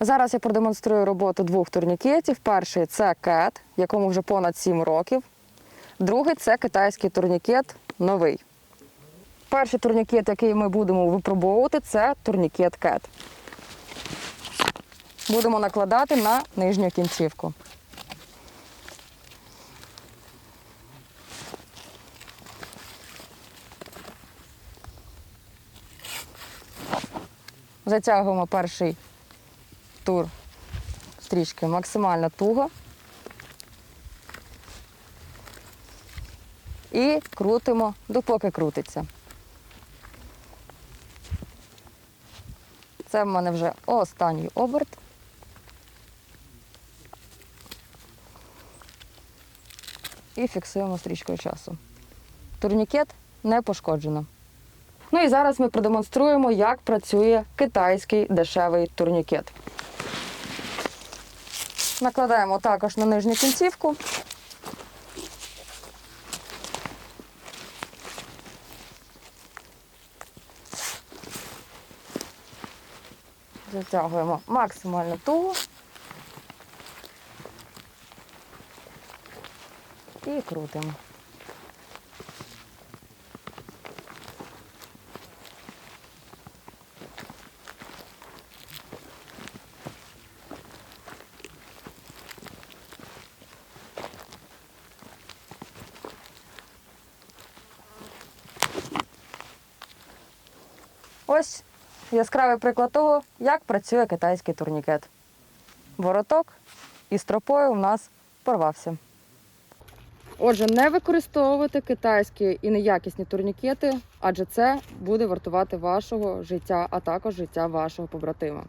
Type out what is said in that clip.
Зараз я продемонструю роботу двох турнікетів. Перший це кет, якому вже понад 7 років. Другий це китайський турнікет новий. Перший турнікет, який ми будемо випробовувати, це турнікет кет. Будемо накладати на нижню кінцівку. Затягуємо перший тур стрічки максимально туго. І крутимо, допоки крутиться. Це в мене вже останній оберт. І фіксуємо стрічкою часу. Турнікет не пошкоджено. Ну і зараз ми продемонструємо, як працює китайський дешевий турнікет. Накладаємо також на нижню кінцівку. Затягуємо максимально туго. І крутимо. Ось яскравий приклад того, як працює китайський турнікет. Вороток із тропою у нас порвався. Отже, не використовувати китайські і неякісні турнікети, адже це буде вартувати вашого життя, а також життя вашого побратима.